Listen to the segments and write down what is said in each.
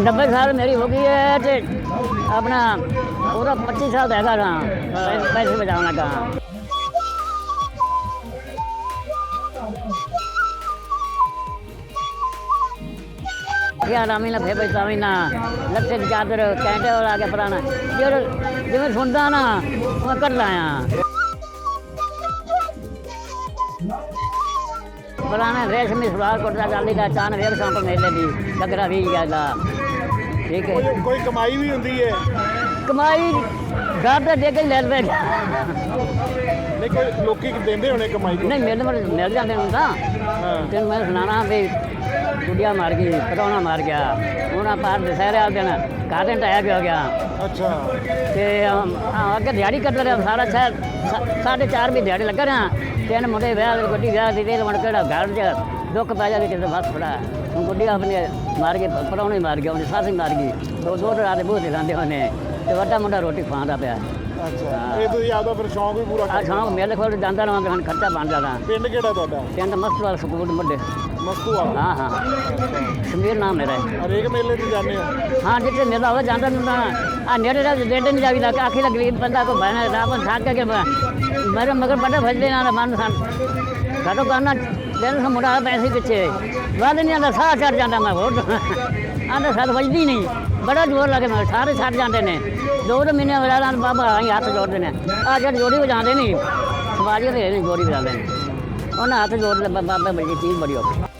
ਨੱਬੇ ਸਾਲ ਮੇਰੀ ਹੋ ਗਈ ਹੈ ਤੇ ਆਪਣਾ ਪੂਰਾ 25 ਸਾਲ ਦਾ ਹੈਗਾ ਗਾ। ਪੈਸੇ ਬਚਾਉਣ ਲੱਗਾ ਯਾ ਰਾਮੀ ਨਾ ਫੇ ਬਈ ਸਾਮੀ ਨਾ ਲੱਖੇ ਚਾਦਰ ਕੈਂਟੇ ਹੋ ਲਾ ਕੇ ਪਰਾਣਾ। ਜਿਵੇਂ ਸੁਣਦਾ ਨਾ ਮੈਂ ਕਰ ਲਾਇਆ ਪੁਰਾਣਾ ਰੇਸ਼ਮੀ ਸਲਵਾਰ ਕੁੜਤਾ ਚਾਲੀ ਦਾ ਚਾਨ ਵੇਖ ਸੰਪ ਮੇਲੇ ਦੀ ਗਗਰਾ ਵੀ ਗਿਆ ਦਾ ਠੀਕ ਹੈ ਕੋਈ ਕੋਈ ਕਮਾਈ ਵੀ ਹੁੰਦੀ ਹੈ ਕਮਾਈ ਘਰ ਤੇ ਦੇ ਕੇ ਲੈ ਲੈ ਨਹੀਂ ਕੋਈ ਲੋਕੀ ਦਿੰਦੇ ਹੋਣੇ ਕਮਾਈ ਕੋ ਨਹੀਂ ਮਿਲ ਮਿਲ ਮਿਲ ਜਾਂਦੇ ਹੁਣ ਤਾਂ ਹਾਂ ਤੈਨੂੰ ਮੈਂ ਸੁਣਾਣਾ ਵੀ ਗੁੱਡੀਆਂ ਮਾਰ ਗਈ ਪਟਾਉਣਾ ਮਾਰ ਗਿਆ। ਉਹਨਾਂ ਪਾਰ ਦਸਹਿਰੇ ਵਾਲੇ ਦਿਨ ਕਾਹਦੇ ਟਾਇਆ ਹੋ ਗਿਆ। ਅੱਛਾ। ਤੇ ਅਮ, ਅੱਗੇ ਦਿਹਾੜੀ ਕੱਢ ਰਿਹਾ ਸਾਰਾ ਸ਼ਹਿਰ ਸਾ- ਸਾਢੇ ਚਾਰ ਵੀ ਦਿਹਾੜੀ ਲੱਗਾ ਰਿਹਾ। ਤਿੰਨ ਮੁੰਡੇ ਵਿਆਹ ਦੇ ਗੱਡੀ ਵਿਆਹ ਦੀ ਤੇ ਮਣ ਕਿਹੜਾ ਘਰ ਚ ਦੁੱਖ ਪੈ ਜਾਂਦੇ ਕਿਤੇ ਬਸ ਫੜਾ ਹੁਣ ਗੁੱਡੀ ਆਪਣੇ ਮਾਰ ਕੇ ਪਰੌਣੇ ਮਾਰ ਗਿਆ ਉਹਨੇ ਸਾਸੀ ਮਾਰ ਗਈ। ਦੋ ਦੋ ਰਾਤ ਬੂਹ ਦੇ ਲਾਂਦੇ ਉਹਨੇ ਤੇ ਵੱਡਾ ਮੁੰਡਾ ਰੋਟੀ ਖਾਂਦਾ ਪਿਆ। ਅੱਛਾ। ਇਹ ਤੁਸੀਂ ਆਪਦਾ ਫਿਰ ਸ਼ੌਂਕ ਵੀ ਪੂਰਾ ਆ ਸ਼ਾਮ ਮੇਲੇ ਕੋਲ ਜਾਂਦਾ ਰਹਾਂ ਤੇ ਹੁਣ ਖਰਚਾ ਬਣ ਜਾਂਦਾ। ਪਿੰਡ ਕਿਹੜਾ ਤੁਹਾਡਾ? ਪਿੰਡ ਮਸਤਵਾਲ ਸਕੂਲ ਮੁੰਡੇ। ਮਸਤੂਆਲ ਹਾਂ ਹਾਂ ਸਮੀਰ ਨਾਮ ਮੇਰਾ ਹੈ। ਹਰੇਕ ਮੇਲੇ 'ਤੇ ਜਾਂਦੇ ਹੋ ਹਾਂ ਜਿੱਥੇ ਮੇਲਾ ਹੋਵੇ ਜਾਂਦਾ ਨੂੰ ਤਾਂ ਆ ਨੇੜੇ ਦਾ ਡੇਢ ਨਹੀਂ ਜਾਵੀਦਾ ਆਖੀ ਲੱਗ ਗਰੀਬ ਬੰਦਾ ਕੋ ਬਹਿਣਾ ਰਾਪਨ ਥੱਕ ਕੇ ਬ- ਮੇਰੇ ਮਗਰ ਬੜਾ ਭਜਦੇ ਨਾਲ ਮਨ ਸਨ ਸਾਡੋ ਕਰਨਾ ਦਿਨ ਸਾ ਮੁੰਡਾ ਪੈਸੇ ਪਿੱਛੇ ਵੱਧ ਨਹੀਂ ਆਂਦਾ ਸਾਹ ਚੜ ਜਾਂਦਾ ਮੈਂ ਹੋਰ ਆਂਦਾ ਸਾਡ ਵੱਜਦੀ ਨਹੀਂ ਬੜਾ ਜ਼ੋਰ ਲੱਗੇ ਮੈਂ ਸਾਰੇ ਛੱਡ ਜਾਂਦੇ ਨੇ ਦੋ ਦੋ ਮਹੀਨੇ ਵਾਲਾ ਨਾਲ ਬਾਬਾ ਆਈ ਹੱਥ ਜੋੜਦੇ ਨੇ ਆ ਜਿਹੜੇ ਜੋੜੀ ਵਜਾਉਂਦੇ ਨਹੀਂ ਸਵਾਰੀ ਦੇ ਨੇ ਜੋੜੀ ਵਜਾਉਂਦੇ ਨੇ ਉਹਨਾਂ ਹੱਥ ਜੋੜ ਲੈ ਬਾਬਾ ਬੜੀ ਚੀਜ਼ ਬੜੀ ਔਖੀ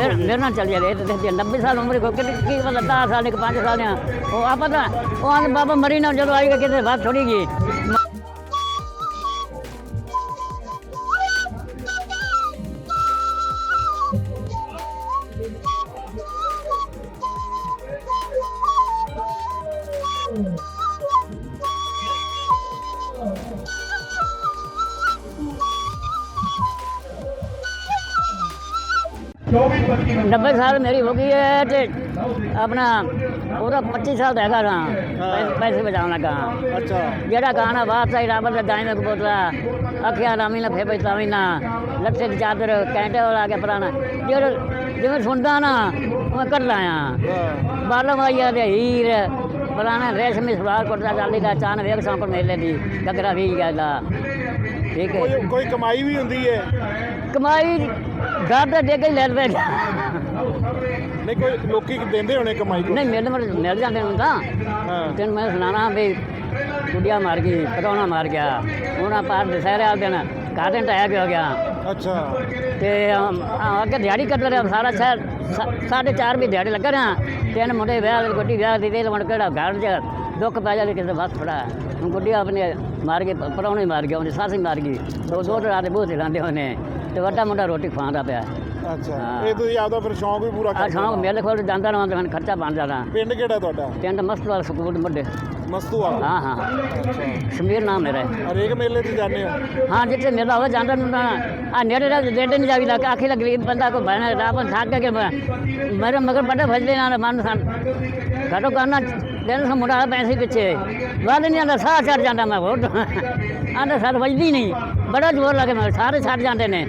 ਫਿਰ ਮੇਰੇ ਨਾਲ ਚੱਲ ਜਾਵੇ ਤੇ ਤੇ 90 ਸਾਲ ਉਮਰ ਕੋ ਕਿ ਕੀ ਪਤਾ 10 ਸਾਲ, ਇੱਕ 5 ਸਾਲ ਆ। ਉਹ ਆ ਪਤਾ, ਉਹ ਆਂਦੇ ਬਾਬਾ ਮਰੀ ਨਾ ਜਦੋਂ ਆਏਗਾ, ਕਿਤੇ ਬਾਤ ਥੋੜੀ ਗਈ नब्बे साल मेरी हो गई है ते अपना ओह्दा पच्ची साल तो दा हाँ। पैसे बचाने लगा अच्छा। जेह्ड़ा गाना बादशाह रावत दाई में बोतला अखियाँ रामी ना फेबे तावी ना। लच्छे दी चादर कैंटे और आगे पराना। जेह्ड़ा जिवें सुनदा ना उ'आं करदा आं हाँ। बालम आइया ते हीर पराना रेशमी सलवार कुर्ता चाली दा चान वेग सांकड़ मेले दी गगरा वी गया ठीक है। कोई कमाई भी होंदी है? कमाई ਕਮਾਈ ਵੀ ਹੁੰਦੀ ਹੈ ਦੇ ਲੈ ਲੈ ਨਹੀਂ ਕੋਈ ਲੋਕੀ ਦਿੰਦੇ ਹੋਣੇ ਕਮਾਈ ਕੋ ਨਹੀਂ ਮਿਲ ਮਿਲ ਮਿਲ ਜਾਂਦੇ ਹੁਣ ਤਾਂ। ਹਾਂ। ਤੈਨੂੰ ਮੈਂ ਸੁਣਾਣਾ ਵੀ ਗੁੱਡੀਆਂ ਮਾਰ ਗਈ ਪਟਾਉਣਾ ਮਾਰ ਗਿਆ। ਉਹਨਾਂ ਪਾਰ ਦਸਹਿਰੇ ਵਾਲੇ ਦਿਨ ਕਾਹਦੇ ਟਾਇਆ ਹੋ ਗਿਆ। ਅੱਛਾ। ਤੇ ਅਮ, ਆ, ਅੱਗੇ ਦਿਹਾੜੀ ਕੱਢ ਰਿਹਾ ਸਾਰਾ ਸ਼ਹਿਰ। ਸਾ- ਸਾਢੇ ਚਾਰ ਵੀ ਦਿਹਾੜੀ ਲੱਗਾ ਰਿਹਾ। ਤਿੰਨ ਮੁੰਡੇ ਵਿਆਹ ਦੇ ਗੱਡੀ ਵਿਆਹ ਦੀ ਤੇ ਮਣ ਕਿਹੜਾ ਘਰ ਚ ਦੁੱਖ ਪੈ ਜਾਂਦੇ ਕਿਸੇ ਬਸ ਫੜਾ। ਹੁਣ ਗੁੱਡੀ ਆਪਣੇ ਮਾਰ ਕੇ ਪਰੌਣੇ ਮਾਰ ਗਿਆ ਉਹਨੇ ਸਾਸੀ ਮਾਰ ਗਈ। ਦੋ ਦੋ ਰਾਤ ਤੇ ਲਾਂਦੇ ਉਹਨੇ ਤੇ ਵੱਡਾ ਮੁੰਡਾ ਰੋਟੀ ਖਾਂਦਾ ਪਿਆ। ਅੱਛਾ। ਇਹ ਤੁਸੀਂ ਆਪਦਾ ਫਿਰ ਸ਼ੌਂਕ ਵੀ ਪੂਰਾ ਆ ਕਰਦੇ ਸ਼ਾਮ ਮੇਲੇ ਕੋਲ ਜਾਂਦਾ ਰਹਾਂ ਤੇ ਹੁਣ ਖਰਚਾ ਬਣ ਜਾਂਦਾ। ਪਿੰਡ ਕਿਹੜਾ ਤੁਹਾਡਾ? ਪਿੰਡ ਮਸਤਵਾਲ ਸਕੂਲ ਮੁੰਡੇ। ਮਸਤੂਆਲ ਹਾਂ ਹਾਂ। ਸਮੀਰ ਨਾਮ ਮੇਰਾ ਹੈ। ਹਰੇਕ ਮੇਲੇ 'ਤੇ ਜਾਂਦੇ ਹੋ? ਹਾਂ ਜਿੱਥੇ ਮੇਲਾ ਹੋਵੇ ਜਾਂਦਾ ਨੂੰ ਤਾਂ ਆ ਨੇੜੇ ਦਾ ਡੇਢ ਨਹੀਂ ਜਾਵੀਦਾ ਆਖੀ ਲੱਗ ਗਰੀਬ ਬੰਦਾ ਕੋ ਬਹਿਣਾ ਰਾਪਨ ਥੱਕ ਕੇ ਬ- ਮੇਰੇ ਮਗਰ ਬੜਾ ਭਜਦੇ ਨਾਲ ਮਨ ਸਨ। ਸਾਡੋ ਕਰਨਾ ਦਿਨ ਸਾ ਮੁੰਡਾ ਪੈਸੇ ਪਿੱਛੇ। ਵੱਧ ਨਹੀਂ ਆਂਦਾ ਸਾਹ ਚੜ ਜਾਂਦਾ ਮੈਂ ਹੋਰ। ਆਂਦਾ ਸਾਡ ਵੱਜਦੀ ਨਹੀਂ। ਬੜਾ ਜ਼ੋਰ ਲੱਗੇ ਮੈਂ ਸਾਰੇ ਛੱਡ ਜਾਂਦੇ ਨੇ।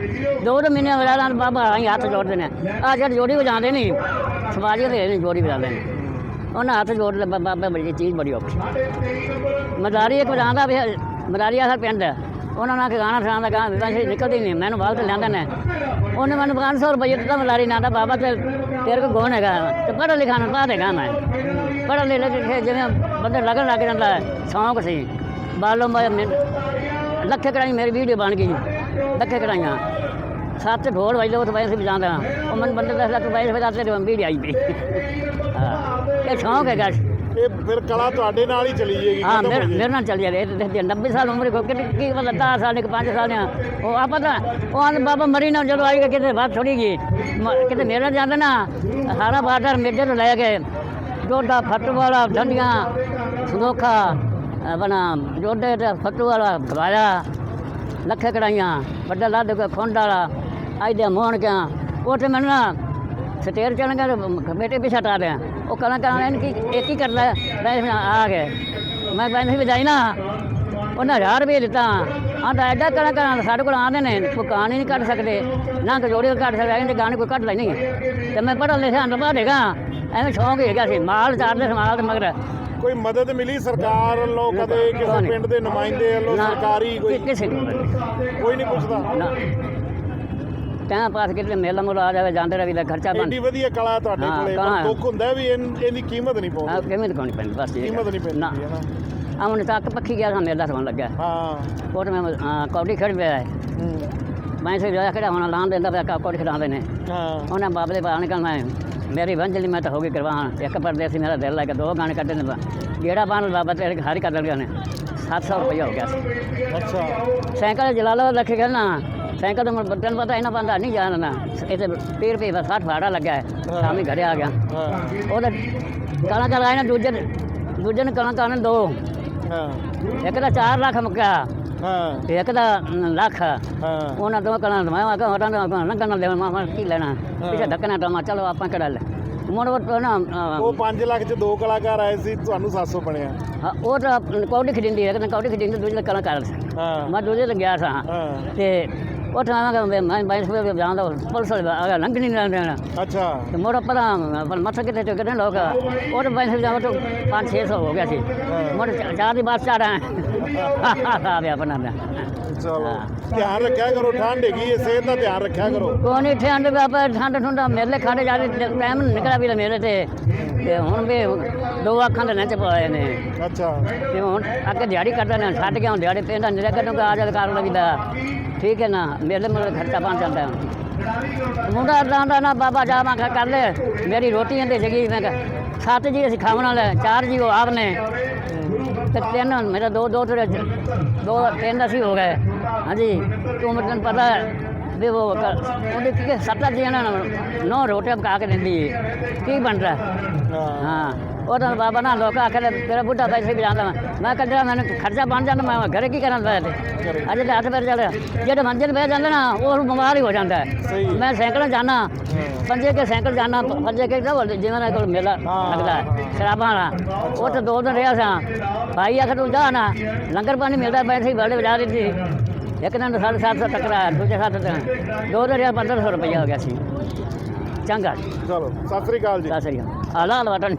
ਦੋ ਦੋ ਮਹੀਨੇ ਵਾਲਾ ਬਾਬਾ ਆਈ ਹੱਥ ਜੋੜਦੇ ਨੇ। ਆ ਜਦ ਜੋੜੀ ਵਜਾਉਂਦੇ ਨਹੀਂ ਸਵਾਰੀ ਦੇ ਨੇ ਜੋੜੀ ਵਜਾਉਂਦੇ ਨੇ। ਉਹਨਾਂ ਹੱਥ ਜੋੜ ਲੈ, ਬਾਬਾ ਬੜੀ ਚੀਜ਼ ਬੜੀ ਔਖੀ। ਮਦਾਰੀ ਇੱਕ ਵਜਾਉਂਦਾ ਵੀ ਮਦਾਰੀ ਆ ਪਿੰਡ ਹੈ। ਉਹਨਾਂ ਨਾਲ ਗਾਣਾ ਸੁਣਾਉਂਦਾ, ਗਾਣਾ ਵੈਸੇ ਨਿਕਲਦੀ ਨਹੀਂ ਮੈਨੂੰ ਬਾਹਰ ਤੇ ਲੈਂਦਾ ਨੇ। ਉਹਨੇ ਮੈਨੂੰ 500 ਰੁਪਏ ਦਿੱਤਾ, ਮਦਾਰੀ ਨਾਲ ਦਾ ਬਾਬਾ, ਤੇ ਤੇਰੇ ਕੋ ਗੋਣ ਹੈਗਾ। ਤੇ ਪੜ੍ਹਾ ਲਿਖਾ ਨਾ ਪਾ ਦੇਗਾ ਮੈਂ ਪੜ੍ਹ ਲੈ ਲੈ ਜਿਵੇਂ ਬੰਦੇ ਲੱਗਣ ਲੱਗ ਜਾਂਦਾ, ਸ਼ੌਂਕ ਸੀ। ਬਾਲੋਂ ਮੈਂ ਲੱਖੇ ਕੜਾਈ ਮੇਰੀ ਵੀਡੀਓ ਬਣ ਗਈ। ਲੱਖੇ ਕੜਾਈਆਂ ਸੱਤ ਢੋਲ ਵਜਦੇ ਉਹ ਵੈਸੇ ਵਜਾਉਂਦਾ ਉਹ ਮੈਨੂੰ ਬੰਦੇ ਦੱਸਦਾ ਤੂੰ ਵੈਸੇ ਵਜਾ ਤੇ ਵੀਡੀਓ ਆਈ ਪਈ। ਹਾਂ। ਇਹ ਸ਼ੌਂਕ ਹੈਗਾ। ਇਹ ਫਿਰ ਕਲਾ ਤੁਹਾਡੇ ਨਾਲ ਹੀ ਚਲੀ ਜਾਏਗੀ ਹਾਂ ਮੇਰੇ। ਮੇਰੇ ਨਾਲ ਚੱਲ ਜਾਵੇ। ਤੇ ਤੇ 90 ਸਾਲ ਉਮਰ ਕੋ ਕਿ ਕੀ ਪਤਾ 10 ਸਾਲ ਇੱਕ 5 ਸਾਲ ਆ ਉਹ ਆ ਪਤਾ ਉਹ ਆਂਦੇ ਬਾਬਾ ਮਰੀ ਨਾ ਜਦੋਂ ਆਏਗਾ ਕਿਤੇ ਬਾਤ ਥੋੜੀ ਗਈ ਮ- ਕਿਤੇ ਮੇਰਾ ਜਾਂਦਾ ਨਾ ਹਾਰਾ ਬਾਰਡਰ ਮੇਜਰ ਤੋਂ ਲੈ ਕੇ ਜੋਡਾ ਫੱਟੂ ਵਾਲਾ ਢੰਡੀਆਂ ਸੰਦੋਖਾ ਆਪਣਾ ਜੋਡੇ ਤੇ ਫੱਟੂ ਵਾਲਾ ਗਵਾਇਆ ਲੱਖੇ ਕੜਾਈਆਂ, ਵੱਡਾ ਲੱਦ ਕੇ ਖੁੰਡ ਵਾਲਾ, ਅੱਜ ਮੋਹਣ ਕਿਆ। ਉੱਥੇ ਮੈਨੂੰ ਨਾ ਸਟੇਰ ਚੜਨ ਗਿਆ ਕਮੇਟੀ ਪਿਛਾ ਟਾ ਲਿਆ। ਉਹ ਕਲਾਂ ਕਲਾਂ ਇਹਨ ਕੀ ਇੱਕ ਹੀ? ਕਰਦਾ ਮੈਂ ਆ ਗਏ। ਮੈਂ ਬੈਂਸ ਵਜਾਈ ਨਾ। ਉਹਨਾਂ ਹਜ਼ਾਰ ਰੁਪਏ ਦਿੱਤਾ। ਆਂਦਾ ਐਡਾ ਕਲਾਂ ਕਲਾਂ ਸਾਡੇ ਕੋਲ ਆਉਂਦੇ ਨੇ, ਕੋਈ ਕਹਾਣੀ ਨਹੀਂ ਕੱਢ ਸਕਦੇ, ਨਾ ਕਜੋੜੀ ਕੱਢ ਸਕਦੇ ਇਹਦੇ ਗਾਣੇ ਕੋਈ ਕੱਢ ਲੈਣੀ ਤੇ ਮੈਂ ਪੜ੍ਹ ਲਿਖਿਆ ਅਨਪੜ੍ਹ ਹੈਗਾ ਐਵੇਂ ਸ਼ੌਂਕ ਹੈਗਾ ਸੀ, ਮਾਲ ਚਾਰਦੇ ਸੀ ਦੇ ਮਗਰ। ਕੋਈ ਮਦਦ ਮਿਲੀ ਸਰਕਾਰ ਵੱਲੋਂ ਕਦੇ ਕਿਸੇ। ਪਿੰਡ ਦੇ ਨੁਮਾਇੰਦੇ ਵੱਲੋਂ ਨਾ, ਸਰਕਾਰੀ ਕੋਈ? ਕਿ- ਕਿਸੇ ਨੂੰ ਨਹੀਂ। ਕੋਈ ਨਹੀਂ ਪੁੱਛਦਾ? ਨਾ। ਟਾਂ ਪਾਸ ਕਿਤੇ ਮੇਲਾ ਮੁਲਾ ਆ ਜਾਵੇ ਜਾਂਦੇ ਰਵੀ ਦਾ ਖਰਚਾ ਬਣ ਐਡੀ ਵਧੀਆ ਕਲਾ ਤੁਹਾਡੇ ਹਾਂ, ਕੋਲੇ ਕਲਾ ਪਰ ਹੈ। ਦੁੱਖ ਹੁੰਦਾ ਵੀ ਇਹਨ- ਇਹਦੀ ਕੀਮਤ ਨਹੀਂ ਆ ਪਾਉਂਦੇ ਕਿਵੇਂ ਦਿਖਾਉਣੀ ਪੈਂਦੀ? ਬਸ ਇਹ ਕੀਮਤ ਨਹੀਂ ਪੈਂਦੀ ਨਾ। ਹੈ ਨਾ ਆਉਣ ਤੱਕ ਪੱਖੀ ਗਿਆ ਤਾਂ ਮੇਲਾ ਸਮਾਂ ਲੱਗਾ ਹਾਂ। ਕੋਟ ਮੈਂ ਹਾਂ, ਕੌਡੀ ਖੜ ਪਿਆ ਹੈ। ਹੂੰ, ਮੈਂ ਸੇ ਜਾ ਖੜਾ ਹੋਣਾ ਲਾਂ ਦਿੰਦਾ ਪਿਆ ਕੌਡੀ ਖੜਾਉਂਦੇ ਨੇ। ਹਾਂ। ਉਹਨਾਂ ਬਾਬੇ ਦੇ ਬਾਹਰ ਨਿਕਲਣਾ ਹੈ। ਮੇਰੀ ਵੰਜਲੀ ਮੈਂ ਤਾਂ ਹੋ ਗਈ ਕਰਵਾਨ ਇੱਕ ਪਰਦੇਸੀ ਮੇਰਾ ਦਿਲ ਲੈ ਕੇ ਦੋ ਗਾਣੇ ਕੱਢੇ ਨੇ। ਜਿਹੜਾ ਬਾਣ ਬਾਬਾ ਤੇਰੇ ਹਰੀ ਕਰ ਲਿਆ ਨੇ। 700 ਰੁਪਏ ਹੋ ਗਿਆ ਸੀ। ਅੱਛਾ। ਸਾਈਕਲ ਜਲਾਲੋ ਰੱਖੇ ਗਿਆ ਨਾ ਸਾਈਕਲ ਤੋਂ ਮੈਨੂੰ ਤੈਨੂੰ ਪਤਾ ਇਹਨਾਂ ਬੰਦਾ ਨਹੀਂ ਜਾਣਨਾ ਇਹ ਤੇ 30 ਰੁਪਏ ਦਾ 60 ਭਾੜਾ ਲੱਗਾ ਹੈ। ਸ਼ਾਮੀ ਘਰੇ ਆ ਗਿਆ। ਉਹਦਾ ਕਣਾ ਕਰ ਆਏ ਨਾ ਦੂਜੇ ਦੂਜੇ ਨੇ ਕਣਾ ਕਰਨ ਦੋ। ਹਾਂ। ਇੱਕ ਦਾ 4 ਲੱਖ ਮੁੱਕਿਆ। ਹਾਂ। ਇੱਕ ਦਾ ਨ, ਲੱਖ। ਹਾਂ। ਉਹਨਾਂ ਦੋ ਮੈਂ ਆ ਕੇ ਹਟਾਂ ਦਾ ਲੰਗਣ ਦੇ ਮੈਂ ਕੀ ਲੈਣਾ? ਪਿੱਛੇ ਧੱਕਣਾ ਤਾਂ ਮੈਂ ਚਲੋ ਆਪਾਂ ਕਿਹੜਾ ਲੈ। ਮੁੜ ਉਹ ਨਾ ਅ, ਉਹ 5 ਲੱਖ ਚ ਦੋ ਕਲਾਕਾਰ ਆਏ ਸੀ ਤੁਹਾਨੂੰ 700 ਬਣਿਆ। ਹਾਂ, ਉਹ ਤਾਂ ਕੌਡੀ ਖਿੰਦੀ ਇੱਕ ਨੇ ਕੌਡੀ ਖਿੰਦੀ ਦੂਜੇ ਕਣਾ ਕਰ ਹਾਂ। ਮੈਂ ਦੂਜੇ ਤੇ ਗਿਆ ਸਾਂ। ਹਾਂ। ਤੇ ਉਹ ਤਾਂ ਮੈਂ ਮੈਂ ਬਾਈ ਸਵੇ ਜਾਂਦਾ ਪੁਲਿਸ ਵਾਲੇ ਆ ਲੰਘ ਨਹੀਂ ਲੈਣਾ ਅੱਛਾ। ਤੇ ਮੋੜਾ ਪਤਾ ਪਰ ਮੱਥਾ ਕਿਤੇ ਤੇ ਕਿਤੇ ਲੋਕ ਉਹ ਤਾਂ ਬੈਂਸ ਜਾਵਾ ਤੋਂ 5-600 ਹੋ ਗਿਆ ਸੀ। ਮੋੜ ਚਾਰ ਦੀ ਬਾਤ ਚਾੜਾ ਆ ਲਿਆ ਚਲੋ। ਧਿਆਨ ਰੱਖਿਆ ਕਰੋ ਠੰਡ ਹੈਗੀ ਹੈ ਸਿਹਤ ਦਾ ਧਿਆਨ ਰੱਖਿਆ ਕਰੋ। ਕੋਈ ਨਹੀਂ ਠੰਡ ਬਾਬਾ ਠੰਡ ਠੰਡਾ ਮੇਲੇ ਖਾਣੇ ਜਾ ਟਾਈਮ ਨਿਕਲਿਆ ਵੀ ਮੇਰੇ ਤੇ। ਤੇ ਹੁਣ ਵੀ ਦੋ ਅੱਖਾਂ ਦੇ ਨੱਚ ਪਾਏ ਨੇ। ਅੱਛਾ। ਤੇ ਹੁਣ ਅੱਗੇ ਦਿਹਾੜੀ ਕੱਢਦਾ ਨਾ ਛੱਡ ਕੇ ਹੁਣ ਦਿਹਾੜੀ ਪੈਂਦਾ ਨਿਰੇ ਕੱਢੂਗਾ ਆ ਜਾ ਕਰ ਲਈਦਾ ਠੀਕ ਹੈ ਨਾ ਮੇਲੇ ਮੇਲੇ ਖਰਚਾ ਬਣ ਜਾਂਦਾ ਮੁੰਡਾ ਦਾਂਦਾ ਨਾ ਬਾਬਾ ਜਾ ਮੈਂ ਕਰ ਲੈ ਮੇਰੀ ਰੋਟੀ ਇਹਦੇ ਜਗੀ ਮੈਂ ਸੱਤ ਜੀ ਅਸੀਂ ਖਾਣ ਵਾਲੇ ਚਾਰ ਜੀ ਉਹ ਆਪ ਨੇ। ਤੇ ਤਿੰਨ ਮੇਰਾ ਦੋ ਦੋ ਤੇਰੇ ਦੋ ਤਿੰਨ ਅਸੀਂ ਹੋ ਗਏ। ਹਾਂਜੀ ਤੂੰ ਮੈਨੂੰ ਪਤਾ ਹੈ ਵੀ ਉਹ ਕ- ਉਹਦੇ ਕੀ ਸੱਤ ਜੀ ਨਾ ਨੌ ਰੋਟੀਆਂ ਪਕਾ ਕੇ ਦਿੰਦੀ ਹੈ। ਕੀ ਬਣ ਰਿਹਾ ਹਾਂ। ਉਹ ਤਾਂ ਬਾਬਾ ਨਾ ਲੋਕ ਆਖਦੇ ਤੇਰਾ ਬੁੱਢਾ ਪੈਸੇ ਵੀ ਜਾਂਦਾ ਮੈਂ ਮੈਂ ਕੱਢਿਆ ਮੈਨੂੰ ਖਰਚਾ ਬਣ ਜਾਂਦਾ ਮੈਂ ਘਰੇ ਕੀ ਕਰਾਂ ਬੈ ਤੇ ਅੱਜ ਤੇ ਹੱਥ ਪੈਰ ਚੱਲ ਜਿਹੜੇ ਮੰਜ਼ਿਲ ਬਹਿ ਜਾਂਦਾ ਨਾ ਉਹ ਬਿਮਾਰ ਹੀ ਹੋ ਜਾਂਦਾ ਹੈ। ਸਹੀ। ਮੈਂ ਸਾਈਕਲ ਜਾਣਾ ਪੰਜੇ ਕੇ ਸਾਈਕਲ ਜਾਣਾ ਪੰਜੇ ਕੇ ਨਾ ਬੋਲਦੇ ਜਿਵੇਂ ਨਾ ਕੋਲ ਮੇਲਾ ਹਾਂ, ਲੱਗਦਾ ਹੈ ਸ਼ਰਾਬਾਂ ਵਾਲਾ। ਉਹ ਤੇ ਦੋ ਦਿਨ ਰਿਹਾ ਸਾਂ। ਭਾਈ ਆਖਰ ਤੂੰ ਜਾ ਨਾ ਲੰਗਰ ਪਾਣੀ ਮਿਲਦਾ ਬੈਠੇ ਬੜੇ ਵਜਾ ਦਿੱਤੀ ਇੱਕ ਦਿਨ ਸਾਢੇ ਸੱਤ ਸੌ ਟਕਰਾ ਦੂਜੇ ਸੱਤ ਦਿਨ। ਦੋ ਦਿਨ ਰਿਹਾ 1500 ਰੁਪਇਆ ਹੋ ਗਿਆ ਸੀ। ਚੰਗਾ। ਚਲੋ ਸਤਿ ਸ੍ਰੀ ਅਕਾਲ ਜੀ। ਸਤਿ ਸ੍ਰੀ ਅਕਾਲ। ਆਲਾ ਲਵਾਟਣ